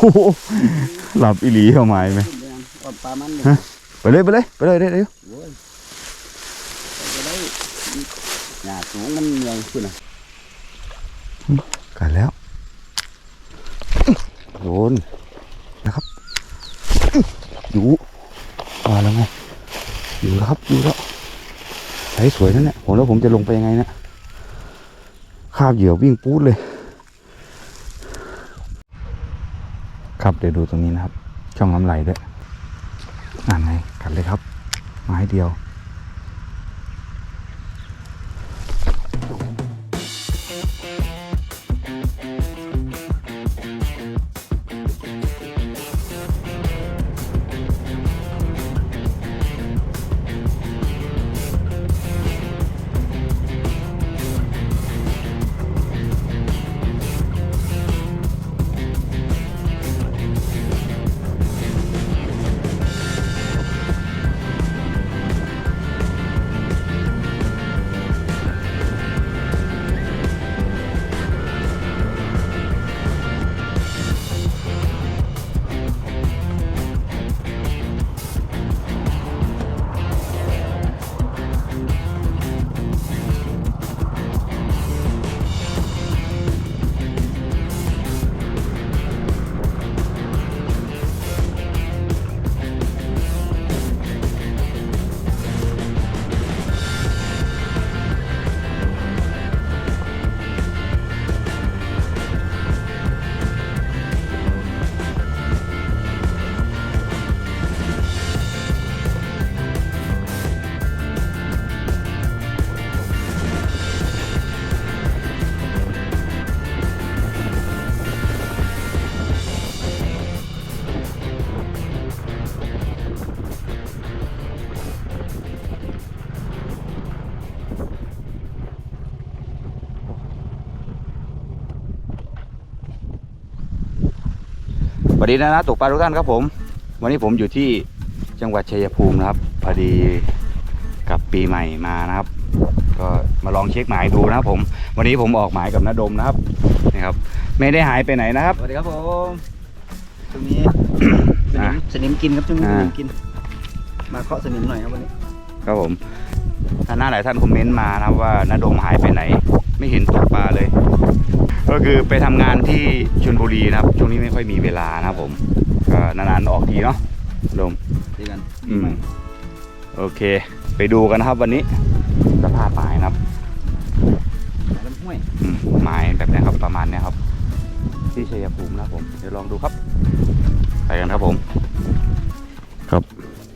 หหลับอีหลีเอาไม้ไหมอดปลามันเลยฮะไปเลยไปเลยไปเลยเดี๋ยวเดี๋ยวโอ้ยไปก็ได้หญ้าสูงมันเหนื่อยขึ้นอะกันแล้วโดนนะครับอยู่มาแล้วไงอยู่แล้วครับอยู่แล้วใช้สวยนั่นแหละผมแล้วผมจะลงไปยังไงเนะคาบเหยื่อวิ่งปู๊ดเลย ครับเดี๋ยวดูตรงนี้นะครับ ช่องน้ำไหลด้วยอ่านไงกัดเลยครับไม้เดียว วัสดีนะนะตกปลาทุกท่านครับผม วันนี้ผมอยู่ที่จังหวัดชัยภูมินะครับ พอดีกลับปีใหม่มานะครับ ก็มาลองเช็คหมายดูนะครับผม วันนี้ผมออกหมายกับนาดมนะครับนี่ครับ ไม่ได้หายไปไหนนะครับ สวัสดีครับผมตรงนี้สนิอะมสนิมกินครับตรงนี้อ่าสนิมกิน มาเคาะสนิมหน่อยครับวันนี้ ครับผมท่านหน้าหลายท่านคอมเมนต์มานะครับว่านาดมหายไปไหน ไม่เห็นตกปลาเลย ก็คือไปทำงานที่ชลบุรีนะครับ ช่วงนี้ไม่ค่อยมีเวลานะครับผม ก็นานๆออกทีเนาะนาดมเจอกันอืมโอเค ไปดูกันนะครับวันนี้สภาพหมายนะครับลำห้วยอืมหมายแบบเนี้ยครับประมาณเนี้ยครับ ที่ชัยภูมินะครับผม เดี๋ยวลองดูครับ ไปกันครับผม ครับ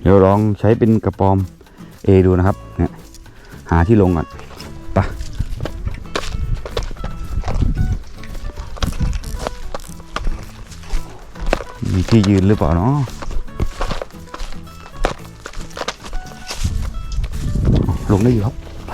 เดี๋ยวลองใช้เป็นกระปอมเอดูนะครับ เนี่ย หาที่ลงก่อนไปะ มีที่ยืนหรือเปล่าเนาะลงได้อยู่ครับไป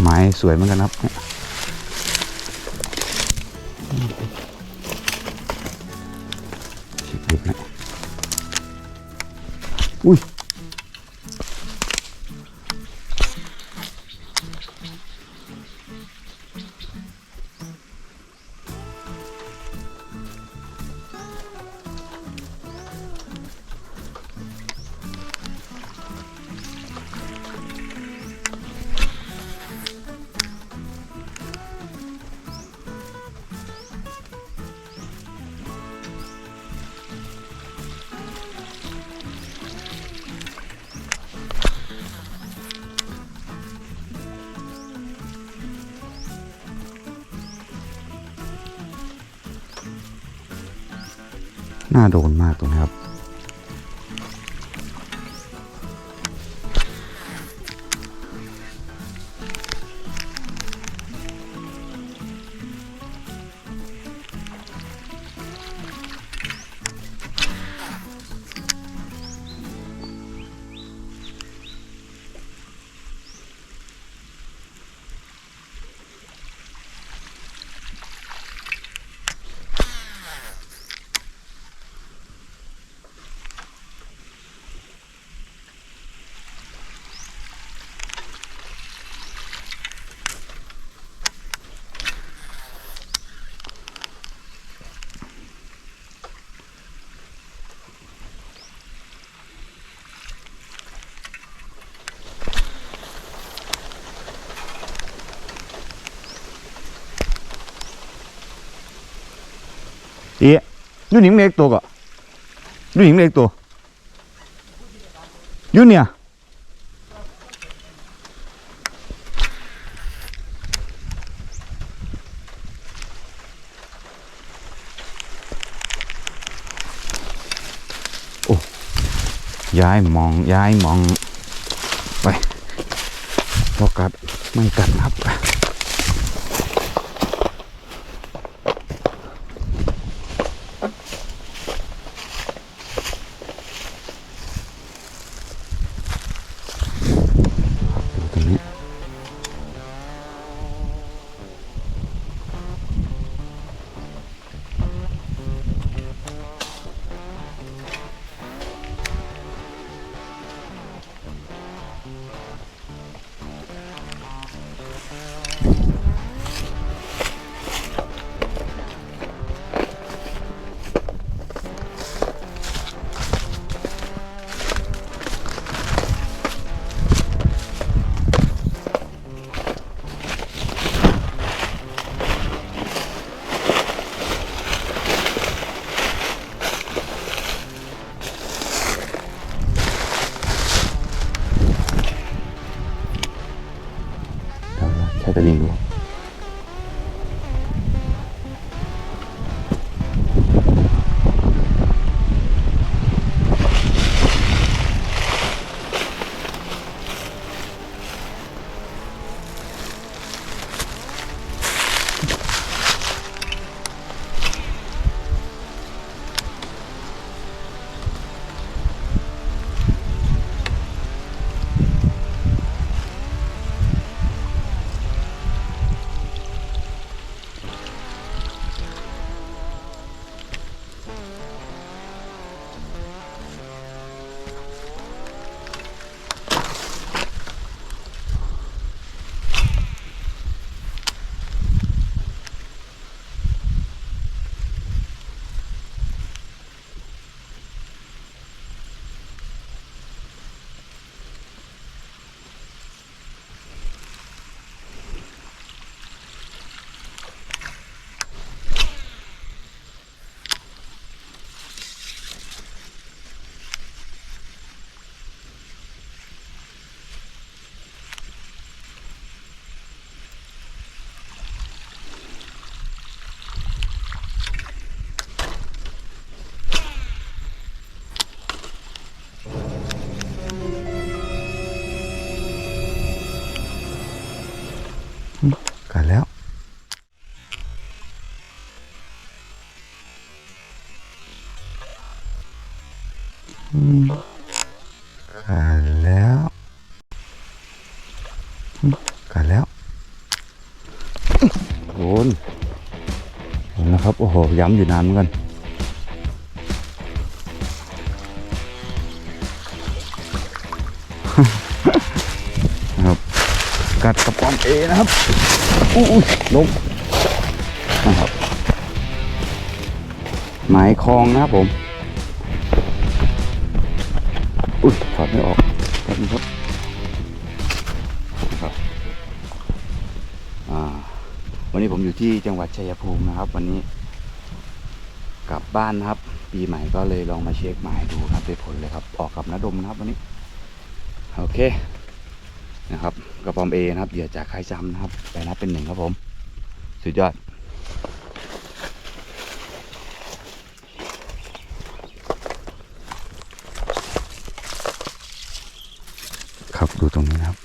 ไม้สวยเหมือนกันครับ น่าโดนมากตรงนี้ครับ ดูหนิมเล็กตัวก็ดูหนิมเล็กตัวอยู่เนี่ยโอ้ย้ายมองย้ายมองไปพอกัดไม่กัดครับ เกัดแล้วกัดแล้วโดนโดนนะครับ โอ้โห ย้ำอยู่นานเหมือนกันนะครับ กัดกระป๋อมเอนะครับอู้ลงนะครับหมายคลองนะครับผม อดไม่ออกแป๊บนึงครับครับวันนี้ผมอยู่ที่จังหวัดชัยภูมินะครับ วันนี้ กลับบ้านนะครับ ปีใหม่ก็เลยลองมาเช็คหมายดูครับได้ผลเลยครับ ออกกับนดมนะครับวันนี้ โอเคนะครับกระป๋อมเอนะครับเหยื่อจากใครจำนะครับไปนับเป็นหนึ่งครับผม สุดยอด ครับ ดูตรงนี้นะครับ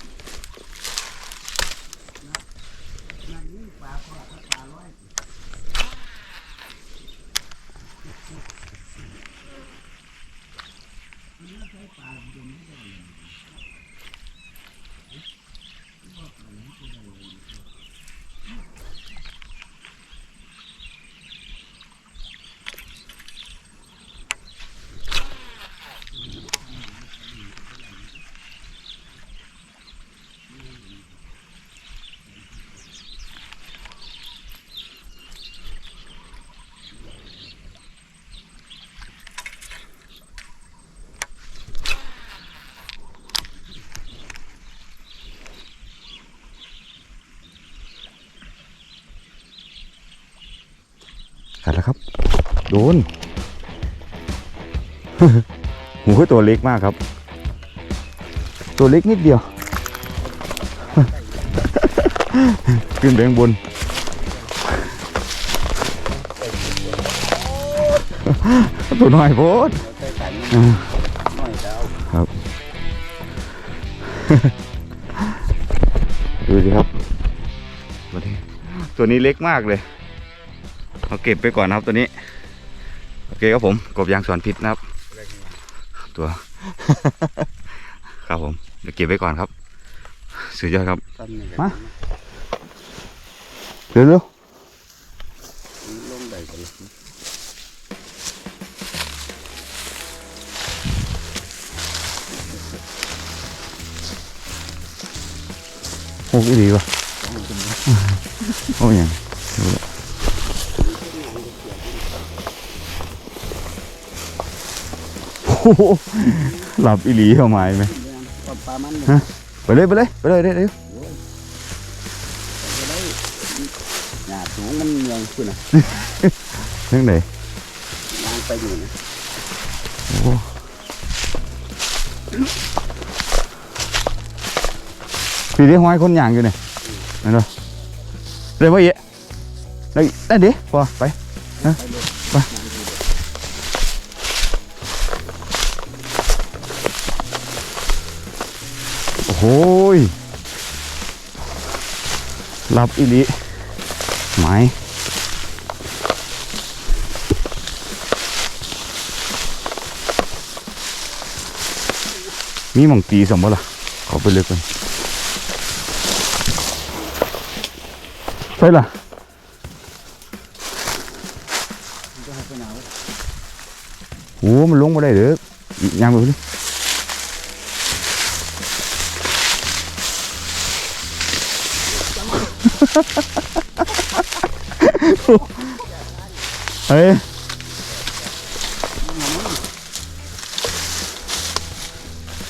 กัดแล้วครับ โดนโอ้โหตัวเล็กมากครับ ตัวเล็กนิดเดียว ขึ้นไปข้างบน ตัวน้อยโพดใส่กันอ่าน้อยเจ้าดูสิครับตัวนี้ตัวนี้เล็กมากเลย เอาเก็บไปก่อนนะครับตัวนี้ โอเคครับผม กบยางสอนพิษนะครับ ตัว ครับผมเดี๋ยวเก็บไว้ก่อนครับสุดยอดครับซ้ำนี่มา เร็วเร็วลงได้กันโอ้ยดีว่ะโอ้ยยังโอ้โหหลับอีหลีเข้ามาไหมปลาปลามันฮะไปเลยไปเลยไปเลยเร็วเร็วจะได้หญ้าสูงมันเมียงขึ้นอะเรื่องไหนยางไปอยู่นะโอ้พี่เดี๋ยวห้อยคนอย่างอยู่เนี่ยนั่นเหรอเร็วไปเยอะได้ได้ดิพอไปไปเลยไป โอ้โหยหลับอีลีไหมมีหมองตีสมบ่ล่ะขอไปเลยกันไปล่ะจะให้ไปหนาวโอ้มันลงมาได้เด้อยังไปเลย เฮ้ย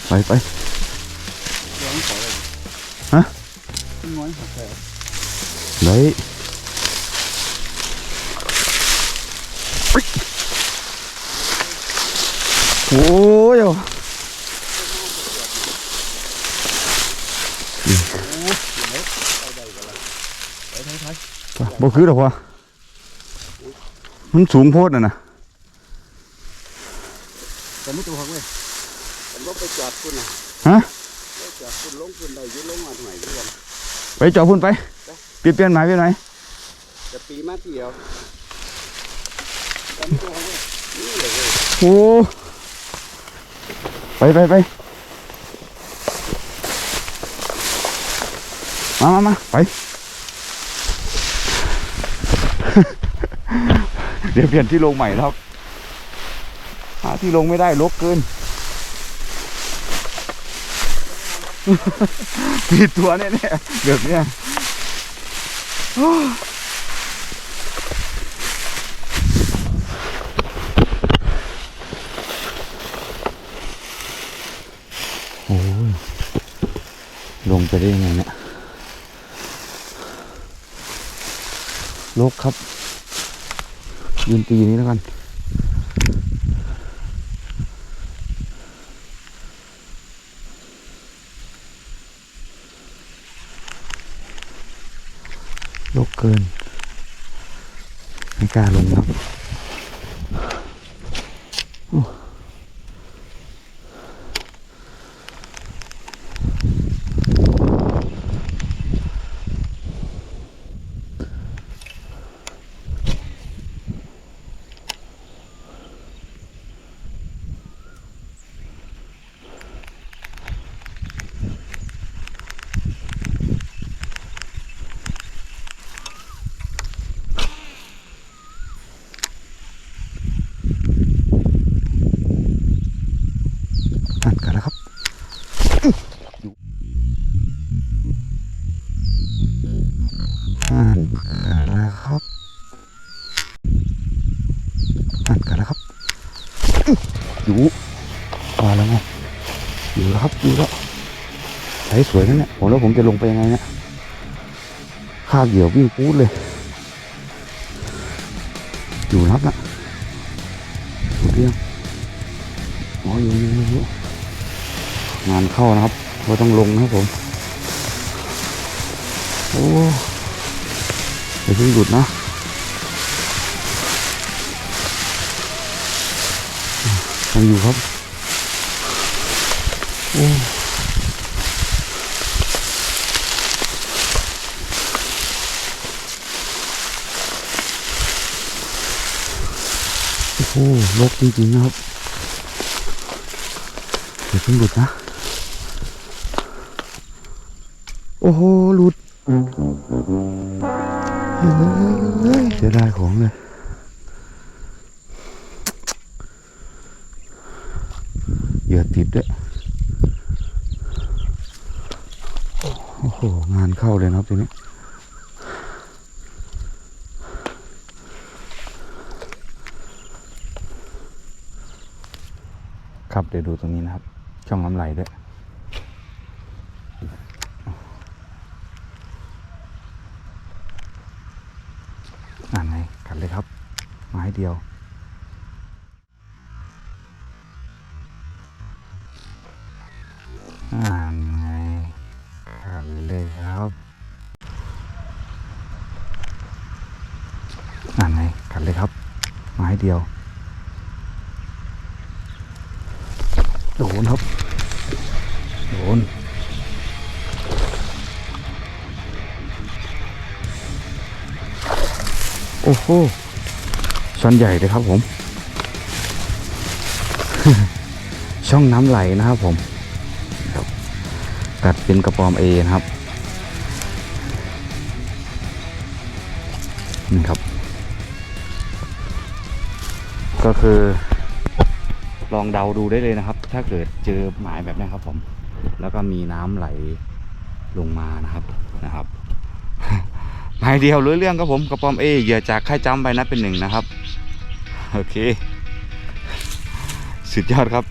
ไปไป ร้อนเขาเลย ฮะ ง้อยหัวแขก เลยโอ้ย ไปไทยไทย บ่คือหรอกวะมันสูงโพดน่ะนะแต่ไม่ตัวหักเลยผมก็ไปจอดคุณนะฮะไปจอดคุณลงคุณได้อยืนลงมาหน่อยด้วยกันไปจอดพุ่นไปเปลี่ยนเปลี่ยนหมายไปไหนจะปีมาเที่ยวแต่ไม่ตัวหักเลยนี่เลยเว้ยโอ้ไปไปไปมามามาไป เดี๋ยวเปลี่ยนที่ลงใหม่แล้วหาที่ลงไม่ได้ลกเกินผิดตัวแน่ๆแบบเนี้ยโอ้โอ้ยลงไปได้ยังไงเนี่ยลกครับ ยืนตีนี้แล้วกันโลกเกิน ไม่กล้าลงครับ อยู่มาแล้วไงอยู่แล้วครับอยู่แล้วใช้สวยนะเนี่ยผมแล้วผมจะลงไปยังไงเนี่ยคาเหยี่ยววิ่งปูดเลย อยู่นะครับนะอยู่เรียงอยู่อยู่อยู่อยู่งานเข้านะครับเราต้องลงนะครับผม โอ้เดี๋ยเพิ่งหลุดนะ ยังอยู่ครับโอ้โอ้โหลกจริงๆนะครับเดี๋ยวเพิ่งหลุดนะ โอ้โหหลุดเฮ้ยเสียดายของเลย เห ยอติดด้วยโอ้โห งานเข้าเลยนะครับทีนี้ครับเดี๋ยวดูตรงนี้นะครับ ช่องน้ำไหลด้วยอ่านไงกัดเลยครับ ไม้เดียว ไม้เดียว โดนครับ โดนโอ้โหช้อนใหญ่เลยครับผม ช่องน้ำไหลนะครับผมกัดเป็นกระปอมเอนะครับนี่ครับ ก็คือ ลองเดาดูได้เลยนะครับ ถ้าเกิดเจอหมายแบบนี้ครับผม แล้วก็มีน้ำไหลลงมานะครับนะครับหมายเดียวรู้เรื่องครับผมกระปอมเอเหยื่อจากค่ายจำไปนัดเป็นหนึ่งนะครับ โอเค สุดยอดครับ